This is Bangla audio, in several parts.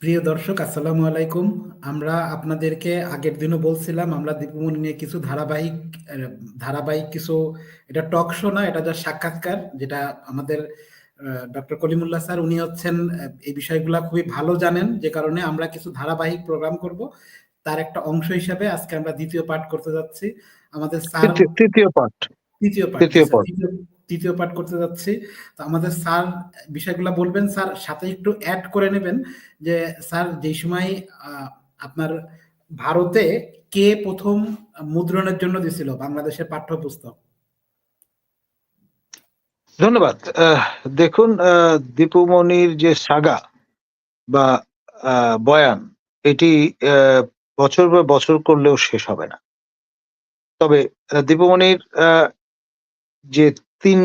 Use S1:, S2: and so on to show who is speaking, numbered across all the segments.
S1: প্রিয় দর্শক আসসালামু আলাইকুম। আমরা আপনাদেরকে আগের দিনও বলছিলাম আমরা দীপুমণি নিয়ে কিছু ধারাবাহিক ধারাবাহিক কিছু এটা টক শো না এটা যা সাক্ষাৎকার যেটা আমাদের ডক্টর কলিমুল্লাহ স্যার উনি হচ্ছেন এই বিষয়গুলা খুবই ভালো জানেন যে কারণে আমরা কিছু ধারাবাহিক প্রোগ্রাম করব। তার একটা অংশ হিসাবে আজকে আমরা দ্বিতীয় পাঠ করতে যাচ্ছি। আমাদের স্যার
S2: তৃতীয়- তৃতীয় পাঠ।
S1: তৃতীয় পাঠ
S2: তৃতীয় পাঠ।
S1: তৃতীয়- পাঠ করতে যাচ্ছি। তো আমাদের স্যার বিষয়গুলো বলবেন, স্যার সাথে একটু অ্যাড করে নেবেন যে, স্যার যেই সময় আপনার ভারতে কে প্রথম মুদ্রণের জন্য দিছিল বাংলাদেশের পাঠ্যপুস্তক।
S2: ধন্যবাদ। দেখুন দীপুমণির যে সাগা বা বয়ান, এটি বছর পর বছর করলেও শেষ হবে না। তবে দীপুমণির যে তিন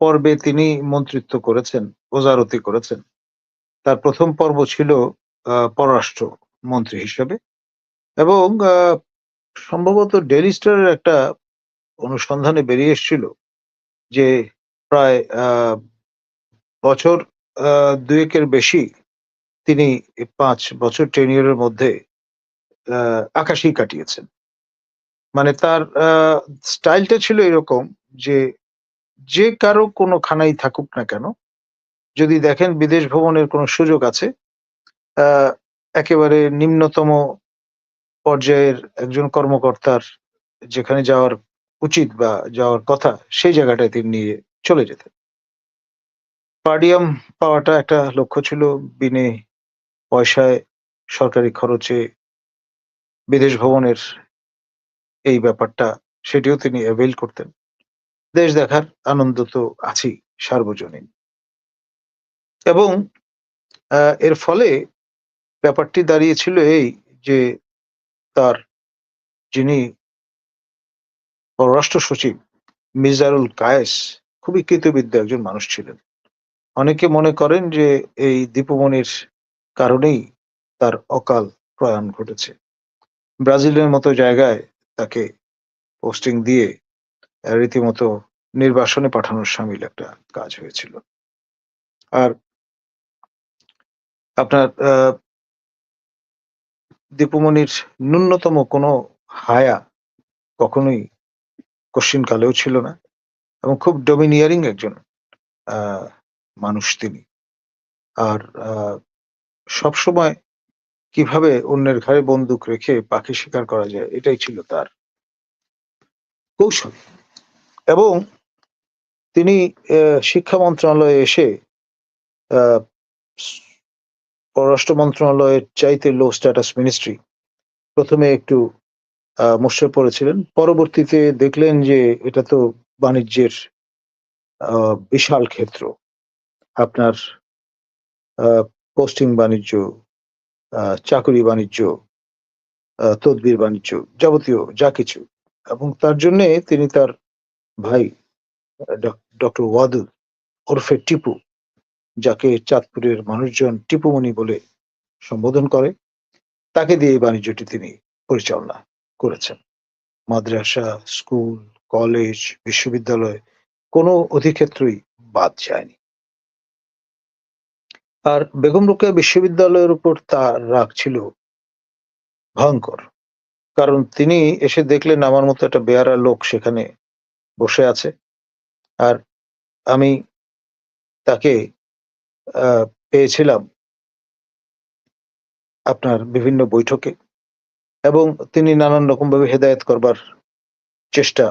S2: পর্বে তিনি মন্ত্রিত্ব করেছেন, ওজারতি করেছেন। তার প্রথম পর্ব ছিল পররাষ্ট্র মন্ত্রী হিসেবে। এবং সম্ভবত ডেলি স্টারের একটা অনুসন্ধানে বেরিয়ে এসেছিল যে প্রায় বছর দুয়েকের বেশি তিনি পাঁচ বছর টেনিয়রের মধ্যে আকাশেই কাটিয়েছেন। মানে তার স্টাইলটা ছিল এরকম যে যে কারও কোনো খানাই থাকুক না কেন, যদি দেখেন বিদেশ ভ্রমণের কোনো সুযোগ আছে একেবারে নিম্নতম পর্যায়ের একজন কর্মকর্তার যেখানে যাওয়ার উচিত বা যাওয়ার কথা, সেই জায়গাটায় তিনি নিয়ে চলে যেতেন। পার্ডিয়াম পাওয়াটা একটা লক্ষ্য ছিল, বিনে পয়সায় সরকারি খরচে বিদেশ ভ্রমণের এই ব্যাপারটা, সেটিও তিনি অ্যাভেল করতেন। দেশ দেখার আনন্দ তো আছেই, সার্বজনীন। এবং এর ফলে ব্যাপারটি দাঁড়িয়েছিল এই যে তার যিনি পররাষ্ট্র সচিব মিজারুল কায়েস, খুবই কৃতবিদ্যা একজন মানুষ ছিলেন। অনেকে মনে করেন যে এই দীপমণির কারণেই তার অকাল প্রয়াণ ঘটেছে। ব্রাজিলের মতো জায়গায় তাকে পোস্টিং দিয়ে রীতিমতো নির্বাসনে পাঠানোর সামিল একটা কাজ হয়েছিল। আর আপনার দীপুমণির ন্যূনতম কোনো হায়া কখনোই কশ্চিন কালেও ছিল না এবং খুব ডমিনিয়ারিং একজন মানুষ তিনি। আর সবসময় কীভাবে অন্যের ঘাড়ে বন্দুক রেখে পাখি শিকার করা যায় এটাই ছিল তার কৌশল। এবং তিনি শিক্ষা মন্ত্রণালয়ে এসে পররাষ্ট্র মন্ত্রণালয়ের চাইতে লো স্ট্যাটাস মিনিস্ট্রি প্রথমে একটু মুষড়ে পড়েছিলেন। পরবর্তীতে দেখলেন যে এটা তো বাণিজ্যের বিশাল ক্ষেত্র। আপনার পোস্টিং বাণিজ্য চাকরি বাণিজ্য তদবির বাণিজ্য যাবতীয় যা কিছু। এবং তার জন্যে তিনি তার ভাই ডক্টর ওয়াদুল ওরফে টিপু, যাকে চাঁদপুরের মানুষজন টিপুমণি বলে সম্বোধন করে, তাকে দিয়ে এই বাণিজ্যটি তিনি পরিচালনা করেছেন। মাদ্রাসা, স্কুল, কলেজ, বিশ্ববিদ্যালয় কোনো অধিক্ষেত্রই বাদ যায়নি। আর বেগম রোকেয়া বিশ্ববিদ্যালয়ের উপর তার রাগ ছিল ভয়ঙ্কর, কারণ তিনি এসে দেখলেন আমার মতো একটা বেয়ারা লোক সেখানে বসে আছে। আর আমি তাকে পেয়েছিলাম আপনার বিভিন্ন বৈঠকে এবং তিনি নানান রকম ভাবে হেদায়েত করবার চেষ্টা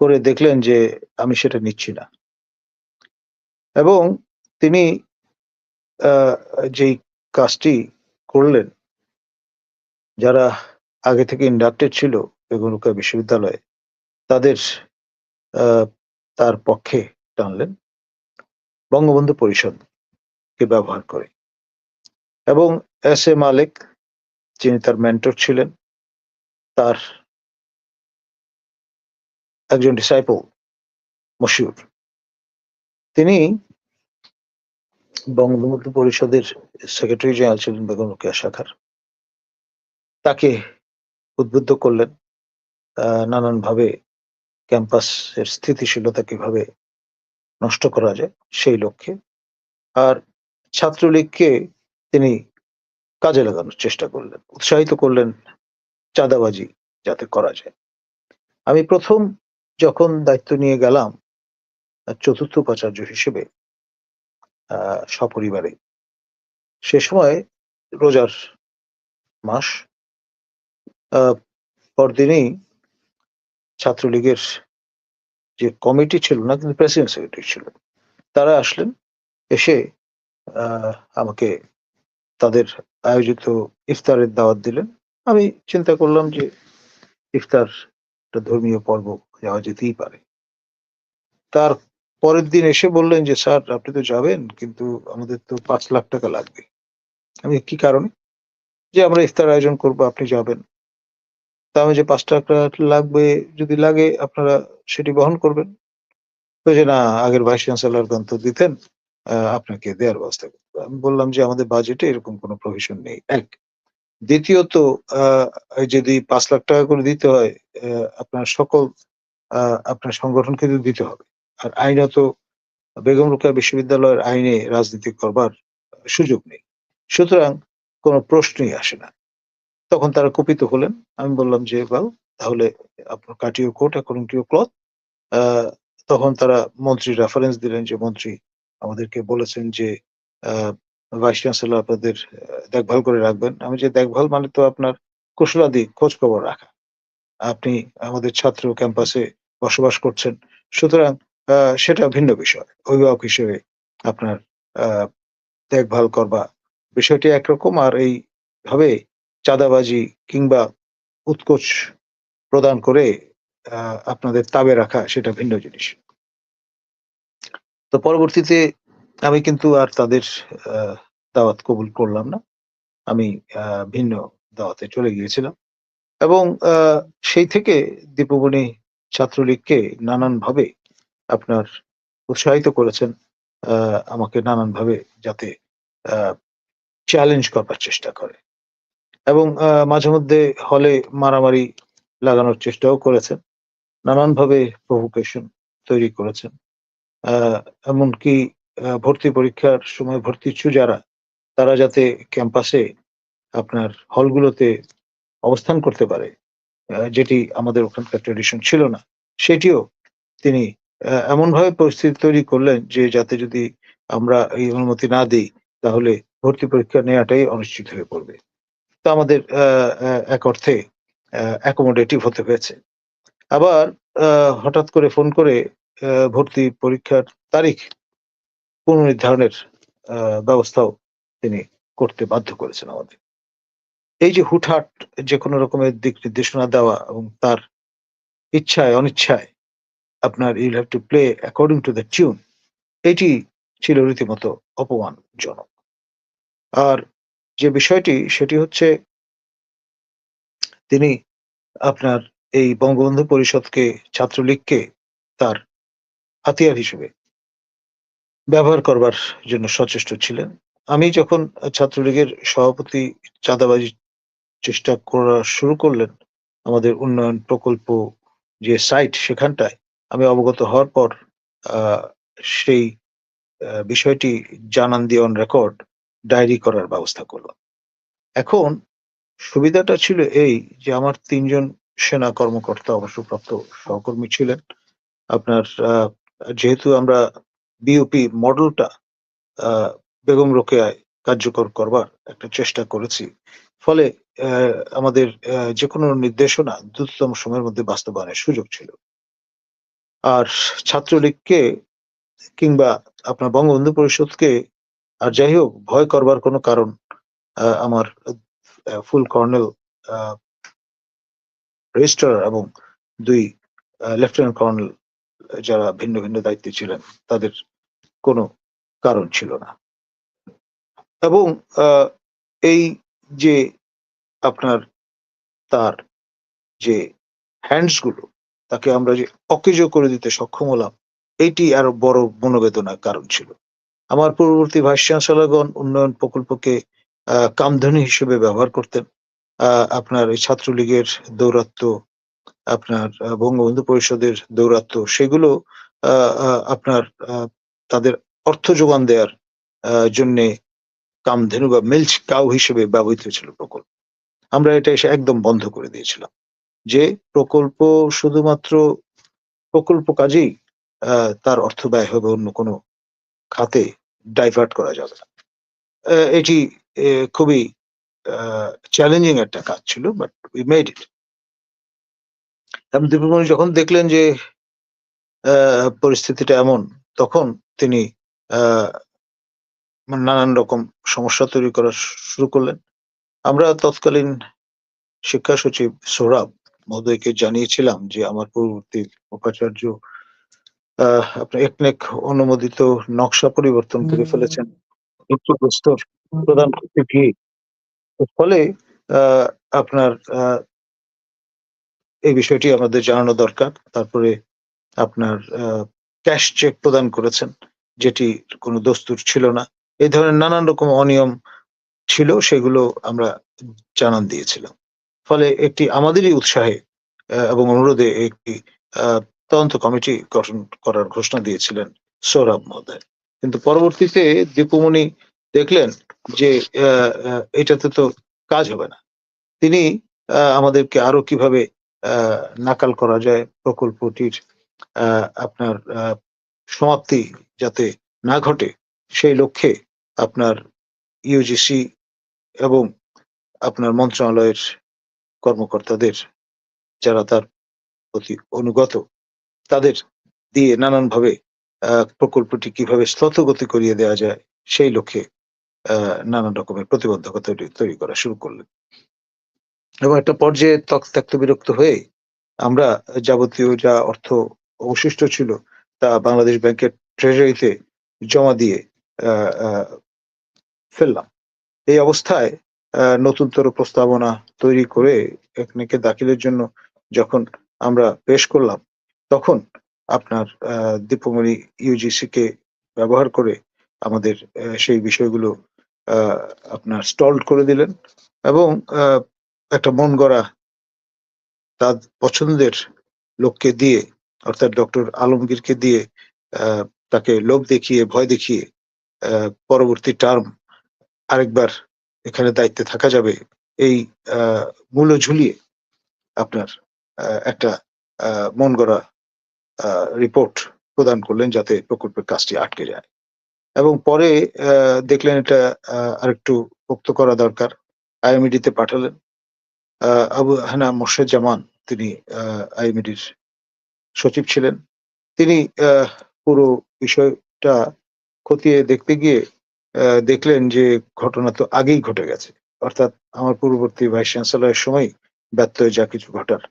S2: করে দেখলেন যে আমি সেটা নিচ্ছি না। এবং তিনি যেই কাজটি করলেন, যারা আগে থেকে ইন্ডাক্টেড ছিল বেগুনুকা বিশ্ববিদ্যালয়ে তাদের তার পক্ষে টানলেন বঙ্গবন্ধু পরিষদকে ব্যবহার করে। এবং এস এ মালিক, যিনি তার মেন্টর ছিলেন, তার একজন ডিসাইপল, মশিউর। তিনি বঙ্গবন্ধু পরিষদের সেক্রেটারি জেনারেল ছিলেন বেগম রোকেয়া শাখার। তাকে উদ্বুদ্ধ করলেন নানানভাবে ক্যাম্পাসের স্থিতিশীলতা কীভাবে নষ্ট করা যায় সেই লক্ষ্যে। আর ছাত্রলীগকে তিনি কাজে লাগানোর চেষ্টা করলেন, উৎসাহিত করলেন চাঁদাবাজি যাতে করা যায়। আমি প্রথম যখন দায়িত্ব নিয়ে গেলাম, চতুর্থ উপাচার্য হিসেবে সপরিবারে, সে সময় রোজার মাস পরদিনই ছাত্রলীগের যে কমিটি ছিল না, কিন্তু প্রেসিডেন্ট সেক্রেটারি ছিল, তারা আসলেন, এসে আমাকে তাদের আয়োজিত ইফতারের দাওয়াত দিলেন। আমি চিন্তা করলাম যে ইফতার একটা ধর্মীয় পর্ব যাওয়া যেতেই পারে। তার পরের দিন এসে বললেন যে, স্যার, আপনি তো যাবেন, কিন্তু আমাদের তো পাঁচ লাখ টাকা লাগবে। আমি, কি কারণে? যে আমরা ইফতার আয়োজন করব, আপনি যাবেন। আমি যে পাঁচ টাকা লাগবে, যদি লাগে আপনারা সেটি বহন করবেন। তো যে না, আগের ভাইস চ্যান্সেলর তো দিতেন আপনাকে দেওয়ার ব্যবস্থা আমি বললাম যে আমাদের বাজেটে এরকম কোনো প্রভিশন নেই। এক। দ্বিতীয়ত যদি পাঁচ লাখ টাকা করে দিতে হয় আপনার সকল আপনার সংগঠনকে দিতে হবে। আর আইনত বেগম রোকেয়া বিশ্ববিদ্যালয়ের আইনে রাজনীতি করবার সুযোগ নেই। সুতরাং কোনো প্রশ্নই আসে না। তখন তারা কুপিত হলেন। আমি বললাম যে বাল তাহলে আপনার কাটিও কোট টু ক্লথ। তখন তারা মন্ত্রী রেফারেন্স দিলেন যে, মন্ত্রী, আমাদেরকে বলেছেন যে ভাইস চ্যান্সেলর আপনাদের দেখভাল করে রাখবেন। আমি যে, দেখভাল মানে তো আপনার কুশলাদি খোঁজ খবর রাখা। আপনি আমাদের ছাত্র ক্যাম্পাসে বসবাস করছেন। সুতরাং সেটা ভিন্ন বিষয়। অভিভাবক হিসেবে আপনার দেখভাল করবা। বিষয়টি একরকম আর এই ভাবে চাঁদাবাজি কিংবা উৎকোচ প্রদান করে আপনাদের তাবে রাখা সেটা ভিন্ন জিনিস। তো পরবর্তীতে আমি কিন্তু আর তাদের দাওয়াত কবুল করলাম না। আমি ভিন্ন দাওয়াতে চলে গিয়েছিলাম। এবং সেই থেকে দীপমণি ছাত্রলীগকে নানান ভাবে আপনার উৎসাহিত করেছেন আমাকে নানান ভাবে যাতে চ্যালেঞ্জ করবার চেষ্টা করে। এবং মাঝে মধ্যে হলে মারামারি লাগানোর চেষ্টাও করেছেন। নানানভাবে প্রভোকেশন তৈরি করেছেন। এমনকি ভর্তি পরীক্ষার সময় ভর্তি ইচ্ছু যারা, তারা যাতে ক্যাম্পাসে আপনার হলগুলোতে অবস্থান করতে পারে যেটি আমাদের ওখানকার ট্রেডিশন ছিল না, সেটিও তিনি এমনভাবে পরিস্থিতি তৈরি করলেন যে যাতে যদি আমরা এই অনুমতি না দিই, তাহলে ভর্তি পরীক্ষা নেওয়াটাই অনিশ্চিত হয়ে পড়বে। তো আমাদের এক অর্থে অ্যাকোমোডেটিভ হতে হয়েছে। আবার হঠাৎ করে ফোন করে ভর্তি পরীক্ষার তারিখ পুনর্নির্ধারণের ব্যবস্থাও তিনি করতে বাধ্য করেছেন আমাদের। এই যে হুটহাট যে কোনো রকমের দিক নির্দেশনা দেওয়া এবং তার ইচ্ছায়, অনিচ্ছায় আপনার you'll have to play according to the tune এটি ছিল রীতিমতো অপমানজনক। আর যে বিষয়টি, সেটি হচ্ছে তিনি আপনার এই বঙ্গবন্ধু পরিষদকে, ছাত্রলীগকে তার হাতিয়ার হিসেবে ব্যবহার করবার জন্য সচেষ্ট ছিলেন। আমি যখন ছাত্রলীগের সভাপতি চাঁদাবাজি চেষ্টা করা শুরু করলেন, আমাদের উন্নয়ন প্রকল্প যে সাইট সেখানটায় আমি অবগত হওয়ার পর সেই বিষয়টি জানান দিয়ে অন রেকর্ড। ডায়েরি করার ব্যবস্থা করলাম। এখন সুবিধাটা ছিল এই যে আমার তিনজন সেনা কর্মকর্তা অবসরপ্রাপ্ত সহকর্মী ছিলেন। আপনার যেহেতু আমরা বিওপি মডেলটা বেগম রোকেয়ায় কার্যকর করবার একটা চেষ্টা করেছি। ফলে আমাদের যে কোনো নির্দেশনা দ্রুততম সময়ের মধ্যে বাস্তবায়নের সুযোগ ছিল। আর ছাত্রলীগকে কিংবা আপনার বঙ্গবন্ধু পরিষদকে আর যাই হোক, ভয় করবার কোনো কারণ আমার ফুল কর্নেল রেজিস্ট্রার এবং দুই লেফটেন্যান্ট কর্নেল যারা ভিন্ন ভিন্ন দায়িত্বে ছিলেন, তাদের কোনো কারণ ছিল না। এবং এই যে আপনার তার যে হ্যান্ডসগুলো তাকে আমরা যে অকেজ করে দিতে সক্ষম হলাম এইটি আরও বড় মনোবেদনার কারণ ছিল। আমার পূর্ববর্তী ভাইস উন্নয়ন প্রকল্পকে কামধেনু হিসেবে ব্যবহার করতেন। আপনার এই ছাত্রলীগের দৌরাত্ম, আপনার বঙ্গবন্ধু পরিষদের দৌরাত্ম, সেগুলো আপনার তাদের অর্থ যোগান দেওয়ার জন্য কামধেনু বা মিল্চ কাউ হিসেবে ব্যবহৃত হয়েছিল প্রকল্প। আমরা এটা এসে একদম বন্ধ করে দিয়েছিলাম যে প্রকল্প শুধুমাত্র প্রকল্প কাজেই তার অর্থ ব্যয় হবে অন্য কোনো খাতে ডাইভার্ট করা যাবে না। এটি খুবই চ্যালেঞ্জিং একটা কাজ ছিল but we made it Dipmoni যখন দেখলেন যে পরিস্থিতিটা এমন, তখন তিনি মানে নানান রকম সমস্যা তৈরি করা শুরু করলেন। আমরা তৎকালীন শিক্ষা সচিব সৌরভ মহোদয়কে জানিয়েছিলাম যে, আমার পূর্ববর্তী উপাচার্য আপনার একনেক অনুমোদিত নকশা পরিবর্তন করে ফেলেছেন। প্রস্তর প্রদান করতে গিয়ে ফলে আপনার আহ, এই বিষয়টি আমাদের জানানো দরকার। তারপরে আপনার ক্যাশ চেক প্রদান করেছেন যেটি কোনো দস্তুর ছিল না। এই ধরনের নানান রকম অনিয়ম ছিল সেগুলো আমরা জানান দিয়েছিলাম। ফলে একটি আমাদেরই উৎসাহে এবং অনুরোধে একটি আহ, তদন্ত কমিটি গঠন করার ঘোষণা দিয়েছিলেন সৌরভ মহোদয়। কিন্তু পরবর্তীতে দীপুমণি দেখলেন যে এটাতে তো কাজ হবে না। তিনি আমাদেরকে আরও কীভাবে নাকাল করা যায় প্রকল্পটির আপনার সমাপ্তি যাতে না ঘটে সেই লক্ষ্যে আপনার ইউজিসি এবং আপনার মন্ত্রণালয়ের কর্মকর্তাদের যারা তার প্রতি অনুগত তাদের দিয়ে নানানভাবে প্রকল্পটি কীভাবে স্থতগতি করিয়ে দেওয়া যায়, সেই লক্ষ্যে নানান রকমের প্রতিবন্ধকতা তৈরি- করা শুরু করলেন। এবং একটা পর্যায়ে ত্যক্ত বিরক্ত হয়ে আমরা যাবতীয় যা অর্থ অবশিষ্ট ছিল তা বাংলাদেশ ব্যাংকের ট্রেজারিতে জমা দিয়ে ফেললাম। এই অবস্থায় নতুনতর প্রস্তাবনা তৈরি করে একনেকে দাখিলের জন্য যখন আমরা পেশ করলাম তখন আপনার দীপমণি ইউজিসি কে ব্যবহার করে আমাদের সেই বিষয়গুলো আপনার স্টলড করে দিলেন এবং একটা মন গড়া তার পছন্দের লোককে দিয়ে, অর্থাৎ ডক্টর আলমগীরকে দিয়ে তাকে লোভ দেখিয়ে, ভয় দেখিয়ে পরবর্তী টার্ম আরেকবার এখানে দায়িত্বে থাকা যাবে, এই মূল্য ঝুলিয়ে আপনার একটা মন গড়া রিপোর্ট প্রদান করলেন যাতে প্রকল্পের কাজটি আটকে যায়। এবং পরে দেখলেন এটা আরেকটু পোক্ত করা দরকার। আইএমইডিতে পাঠালেন। আবু হানা মোর্শেদ জামান তিনি আইএমইডির সচিব ছিলেন। তিনি পুরো বিষয়টা খতিয়ে দেখতে গিয়ে দেখলেন যে ঘটনা তো আগেই ঘটে গেছে। অর্থাৎ আমার পূর্ববর্তী ভাইস চ্যান্সেলরের সময় ব্যর্থ হয়ে যা কিছু ঘটার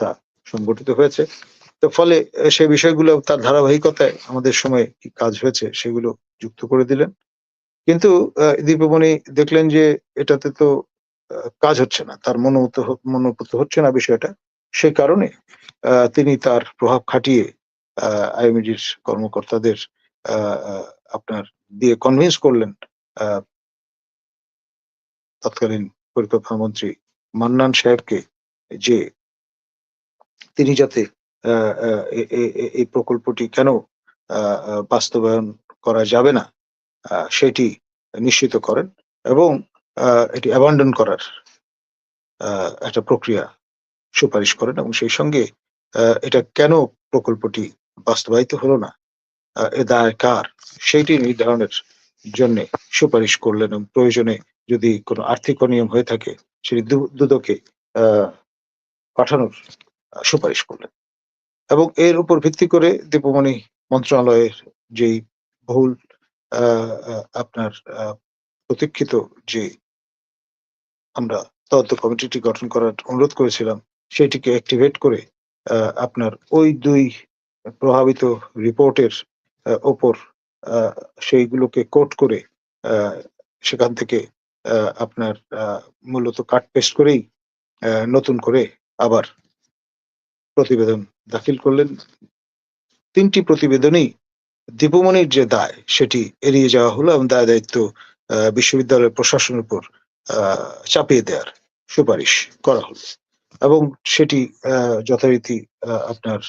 S2: তা সংগঠিত হয়েছে। তো ফলে সে বিষয়গুলো তার ধারাবাহিকতায় আমাদের সময় কি কাজ হয়েছে সেগুলো যুক্ত করে দিলেন। কিন্তু দীপমণি দেখলেন যে এটাতে তো কাজ হচ্ছে না, তার মনোমত মনোপুত হচ্ছে না বিষয়টা। সে কারণে তিনি তার প্রভাব খাটিয়ে আইএমডির কর্মকর্তাদের আপনার দিয়ে কনভিন্স করলেন তৎকালীন পরিকল্পনা মন্ত্রী মান্নান সাহেবকে যে তিনি যাতে এই প্রকল্পটি কেন বাস্তবায়ন করা যাবে না? সেটি নিশ্চিত করেন এবং এটি অ্যাবান্ডন করার একটা প্রক্রিয়া সুপারিশ করেন এবং সেই সঙ্গে এটা কেন প্রকল্পটি বাস্তবায়িত হলো না? এ দায় কার? সেইটি নির্ধারণের জন্য সুপারিশ করলেন এবং প্রয়োজনে যদি কোনো আর্থিক অনিয়ম হয়ে থাকে, সেটি দুদকে পাঠানোর সুপারিশ করলেন। এবং এর উপর ভিত্তি করে দীপমণি মন্ত্রণালয়ের যেই বহুল আপনার প্রতীক্ষিত যে আমরা তদন্ত কমিটিটি গঠন করার অনুরোধ করেছিলাম, সেটিকে অ্যাক্টিভেট করে আপনার ওই দুই প্রভাবিত রিপোর্টের ওপর সেইগুলোকে কোট করে সেখান থেকে আপনার মূলত কাট পেস্ট করেই নতুন করে আবার প্রতিবেদন দাখিল করলেন। তিনটি প্রতিবেদনেই দীপমণির যে দায়, সেটি এড়িয়ে যাওয়া হলো এবং দায় দায়িত্ব বিশ্ববিদ্যালয়ের প্রশাসনের উপর চাপিয়ে দেওয়ার সুপারিশ করা হলো এবং সেটি যথারীতি আপনার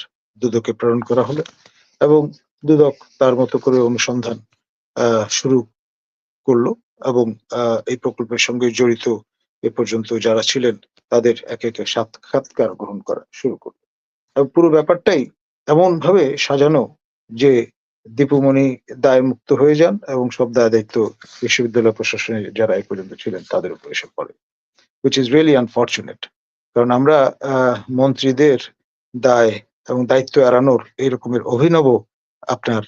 S2: দুদকে প্রেরণ করা হলো এবং দুদক তার মতো করে অনুসন্ধান শুরু করল এবং এই প্রকল্পের সঙ্গে জড়িত এ পর্যন্ত যারা ছিলেন তাদের একে একে সাক্ষাৎকার গ্রহণ করা শুরু করল। পুরো ব্যাপারটাই এমন ভাবে সাজানো যে দীপুমণি দায় মুক্ত হয়ে যান এবং সব দায় দায়িত্ব বিশ্ববিদ্যালয় প্রশাসনে যারা এই পর্যন্ত ছিলেন তাদের উপর এসে পড়ে উইচ ইজ রিয়েলি আনফর্চুনেট কারণ আমরা মন্ত্রীদের দায় এবং দায়িত্ব এড়ানোর এই রকমের অভিনব আপনার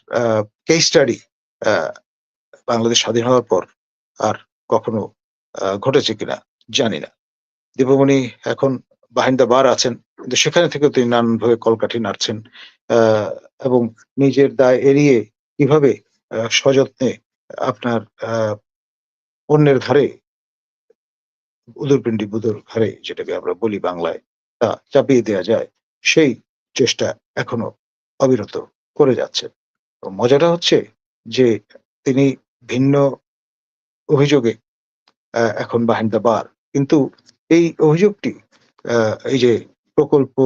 S2: কেস স্টাডি বাংলাদেশ স্বাধীন হওয়ার পর আর কখনো ঘটেছে কিনা জানি না। দীপমণি এখন বাহিন্দা বার আছেন। কিন্তু সেখানে থেকেও তিনি নানানভাবে কলকাঠি নাড়ছেন এবং নিজের দায় এড়িয়ে কীভাবে সযত্নে আপনার অন্যের ঘাড়ে, উদরপিণ্ডি বুদর ঘাড়ে যেটাকে আমরা বলি বাংলায়, তা চাপিয়ে দেওয়া যায়, সেই চেষ্টা এখনও অবিরত করে যাচ্ছে তো মজাটা হচ্ছে যে তিনি ভিন্ন অভিযোগে এখন বাহিন দা বার কিন্তু এই অভিযোগটি এই যে প্রকল্প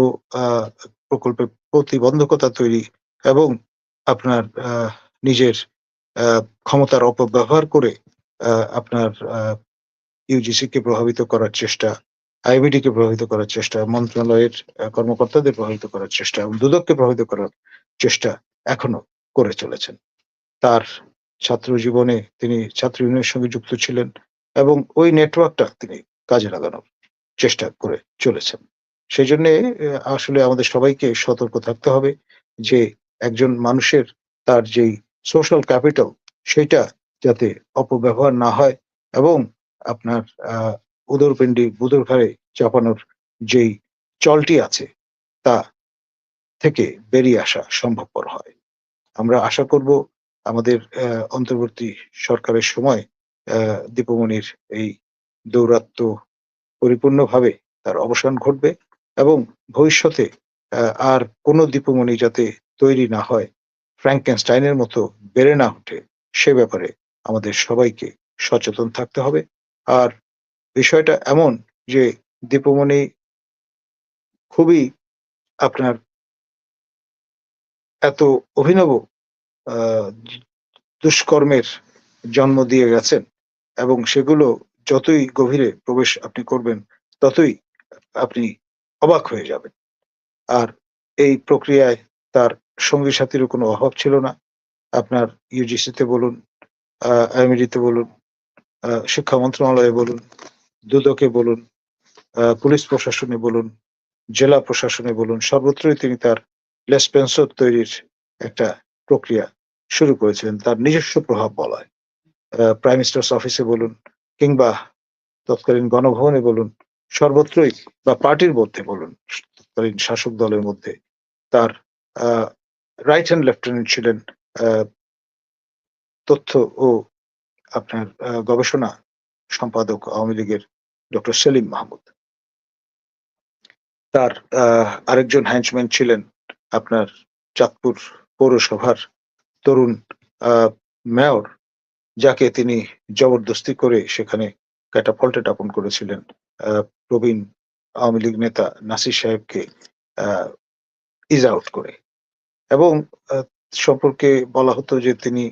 S2: প্রকল্পে প্রতিবন্ধকতা তৈরি এবং আপনার নিজের ক্ষমতার অপব্যবহার করে আপনার ইউজিসি কে প্রভাবিত করার চেষ্টা আইবিডি কে প্রভাবিত করার চেষ্টা, মন্ত্রণালয়ের কর্মকর্তাদের প্রভাবিত করার চেষ্টা এবং দুদককে প্রভাবিত করার চেষ্টা এখনও করে চলেছেন। তার ছাত্র জীবনে তিনি ছাত্র ইউনিয়নের সঙ্গে যুক্ত ছিলেন এবং ওই নেটওয়ার্কটা তিনি কাজে লাগানোর চেষ্টা করে চলেছেন। সেই জন্য আসলে আমাদের সবাইকে সতর্ক থাকতে হবে যে একজন মানুষের তার যেই সোশ্যাল ক্যাপিটাল সেটা যাতে অপব্যবহার না হয় এবং আপনার আহ উদরপিণ্ডি ঘাড়ে চাপানোর যেই চলটি আছে তা থেকে বেরিয়ে আসা সম্ভবপর হয়। আমরা আশা করব আমাদের অন্তর্বর্তী সরকারের সময় আহ, দীপমণির এই দৌরাত্ম পরিপূর্ণভাবে তার অবসান ঘটবে। এবং ভবিষ্যতে আর কোনো দীপমণি যাতে তৈরি না হয় ফ্র্যাঙ্কেনস্টাইনের মতো বেড়ে না ওঠে, সে ব্যাপারে আমাদের সবাইকে সচেতন থাকতে হবে। আর বিষয়টা এমন যে দীপমণি খুবই আপনার এত অভিনব দুষ্কর্মের জন্ম দিয়ে গেছেন এবং সেগুলো যতই গভীরে প্রবেশ আপনি করবেন, ততই আপনি অবাক হয়ে যাবেন আর এই প্রক্রিয়ায় তার সঙ্গী সাথীরও কোনো অভাব ছিল না। আপনার ইউজিসিতে বলুন আইএমডিতে বলুন আহ, শিক্ষা মন্ত্রণালয়ে বলুন দুদকে বলুন পুলিশ প্রশাসনে বলুন জেলা প্রশাসনে বলুন সর্বত্রই তিনি তার লেস পেন্সর তৈরির একটা প্রক্রিয়া শুরু করেছিলেন তার নিজস্ব প্রভাব বলায়। প্রাইম মিনিস্টার্স অফিসে বলুন কিংবা তৎকালীন গণভবনে বলুন সর্বত্রই বা পার্টির মধ্যে বলুন, তৎকালীন শাসক দলের মধ্যে তার রাইট হ্যান্ড লেফটেন্যান্ট ছিলেন তথ্য ও আপনার গবেষণা সম্পাদক আওয়ামী লীগের ডক্টর সেলিম মাহমুদ। তার আরেকজন হ্যান্ডম্যান ছিলেন আপনার চাঁদপুর পৌরসভার তরুণ মেয়র যাকে তিনি জবরদস্তি করে সেখানে ক্যাটাপল্টেড আপন করেছিলেন। প্রবীণ আওয়ামী লীগ নেতা নাসির সাহেবকে ইজ আউট করে। এবং সম্পর্কে বলা হতো যে তিনি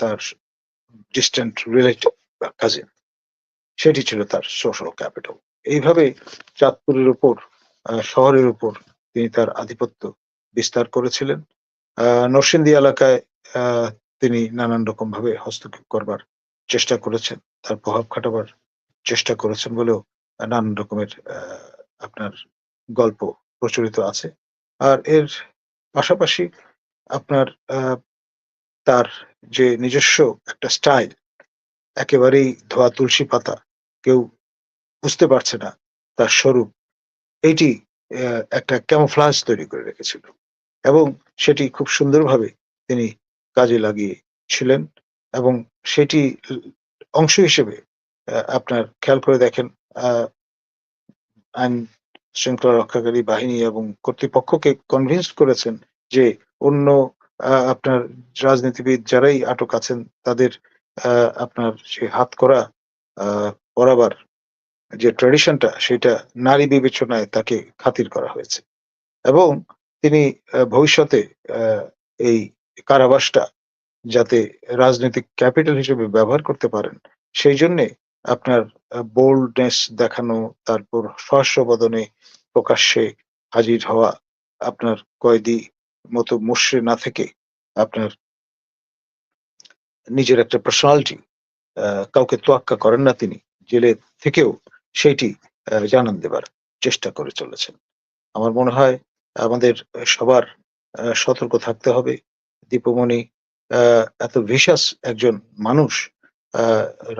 S2: তার ডিস্ট্যান্ট রিলেটিভ বা কাজিন সেটি ছিল তার সোশ্যাল ক্যাপিটাল এইভাবে চাঁদপুরের উপর শহরের উপর তিনি তার আধিপত্য বিস্তার করেছিলেন। নরসিংদী এলাকায় তিনি নানান রকম ভাবে হস্তক্ষেপ করবার চেষ্টা করেছেন। তার প্রভাব খাটাবার চেষ্টা করেছেন বলেও নানান রকমের আপনার গল্প প্রচলিত আছে। আর এর পাশাপাশি আপনার তার যে নিজস্ব একটা স্টাইল, একেবারেই ধোয়া তুলসী পাতা, কেউ বুঝতে পারছে না তার স্বরূপ এইটি একটা ক্যামোফ্লাজ তৈরি করে রেখেছিল। এবং সেটি খুব সুন্দরভাবে তিনি কাজে লাগিয়েছিলেন এবং সেটি অংশ হিসেবে আপনার খেয়াল করে দেখেন আইন শৃঙ্খলা রক্ষাকারী বাহিনী এবং কর্তৃপক্ষকে কনভিন্স করেছেন যে অন্য আপনার রাজনীতিবিদ যারাই আটক আছেন তাদের আপনার সে হাত করা আহ, পরাবার যে ট্র্যাডিশনটা সেটা নারী বিবেচনায় তাকে খাতির করা হয়েছে। এবং তিনি ভবিষ্যতে এই কারাবাসটা যাতে রাজনৈতিক ক্যাপিটাল হিসেবে ব্যবহার করতে পারেন সেই জন্যে আপনার বোল্ডনেস দেখানো, তারপর সহস্র বদনে প্রকাশ্যে হাজির হওয়া আপনার কয়েদি মতো মুশরে না থেকে আপনার নিজের একটা পার্সোনালিটি কাউকে তোয়াক্কা করেন না তিনি, জেলে থেকেও সেইটি জানান দেবার চেষ্টা করে চলেছেন। আমার মনে হয় আমাদের সবার সতর্ক থাকতে হবে। দীপমণি এত ভিসাস একজন মানুষ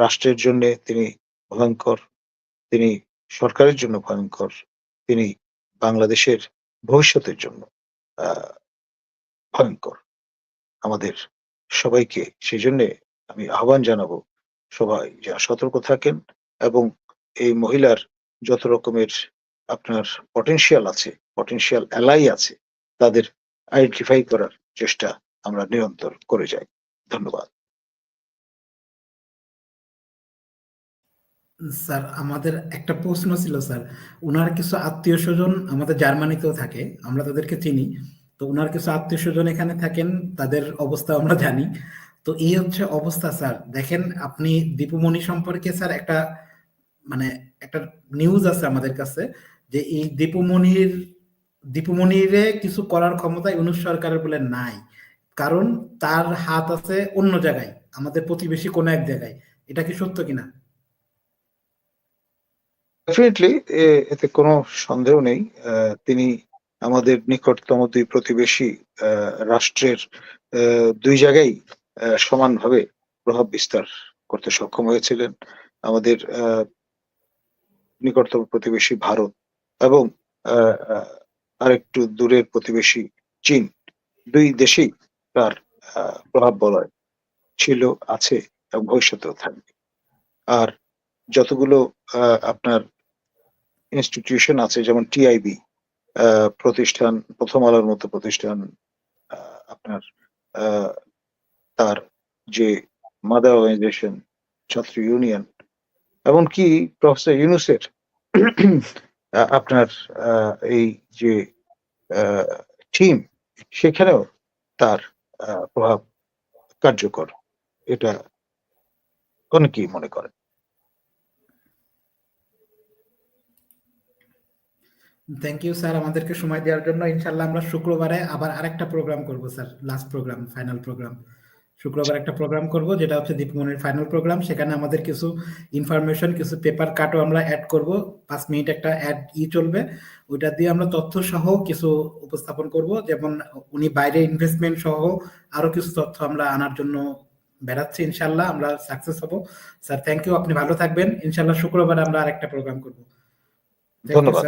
S2: রাষ্ট্রের জন্য তিনি ভয়ঙ্কর, তিনি সরকারের জন্য ভয়ঙ্কর, তিনি বাংলাদেশের ভবিষ্যতের জন্য ভয়ঙ্কর। আমাদের সবাইকে সেই জন্যে আমি আহ্বান জানাব সবাই যা সতর্ক থাকেন এবং এই মহিলার যত রকমের আপনার পটেনশিয়াল আছে পটেনশিয়াল অ্যালাই আছে, তাদের আইডেন্টিফাই করার চেষ্টা আমরা নিরন্তর করে যাই। ধন্যবাদ।
S1: স্যার, আমাদের একটা প্রশ্ন ছিল, স্যার। ওনার কিছু আত্মীয় স্বজন আমাদের জার্মানিতেও থাকে, আমরা তাদেরকে চিনি। তো ওনার কিছু আত্মীয় স্বজন এখানে থাকেন, তাদের অবস্থা আমরা জানি। তো এই হচ্ছে অবস্থা, স্যার। দেখেন, আপনি দীপুমণি সম্পর্কে, স্যার, একটা মানে একটা নিউজ আছে আমাদের কাছে যে এই দীপুমণির দীপুমণিরে কিছু করার ক্ষমতা ইউনুস সরকারের বলে নাই। কারণ তার হাত আছে অন্য জায়গায়, আমাদের প্রতিবেশী কোনো এক জায়গায়। এটা কি সত্য কিনা?
S2: ডেফিনেটলি এতে কোনো সন্দেহ নেই। তিনি আমাদের নিকটতম দুই প্রতিবেশী রাষ্ট্রের দুই জায়গায় সমানভাবে প্রভাব বিস্তার করতে সক্ষম হয়েছিলেন। আমাদের নিকটতম প্রতিবেশী ভারত এবং আরেকটু দূরের প্রতিবেশী চীন, দুই দেশেই তার প্রভাব বলয় ছিল, আছে এবং ভবিষ্যতেও থাকবে। আর যতগুলো আপনার ইনস্টিটিউশন আছে, যেমন টিআইবি প্রতিষ্ঠান, প্রথম আলোর মতো প্রতিষ্ঠান আপনার তার যে মাদার অর্গানাইজেশন ছাত্র ইউনিয়ন এমনকি প্রফেসর ইউনুসের আপনার এই যে টিম সেখানেও তার প্রভাব কার্যকর। এটা অনেকেই মনে করেন।
S1: থ্যাংক ইউ স্যার আমাদেরকে সময় দেওয়ার জন্য ইনশাল্লাহ আমরা শুক্রবারে আবার আরেকটা প্রোগ্রাম করব sir last programme final programme শুক্রবার একটা প্রোগ্রাম করব যেটা হচ্ছে দীপমনির ফাইনাল প্রোগ্রাম সেখানে আমাদের কিছু ইনফরমেশন কিছু পেপার কাটও আমরা অ্যাড করব। পাঁচ মিনিট একটা অ্যাড ই চলবে। ওইটা দিয়ে আমরা তথ্য সহ কিছু উপস্থাপন করব। যেমন উনি বাইরে ইনভেস্টমেন্ট সহ আরও কিছু তথ্য আমরা আনার জন্য বেড়াচ্ছি ইনশাল্লাহ আমরা সাকসেস হব। স্যার থ্যাংক ইউ আপনি ভালো থাকবেন। ইনশাল্লাহ শুক্রবার আমরা আরেকটা প্রোগ্রাম করব।
S2: ধন্যবাদ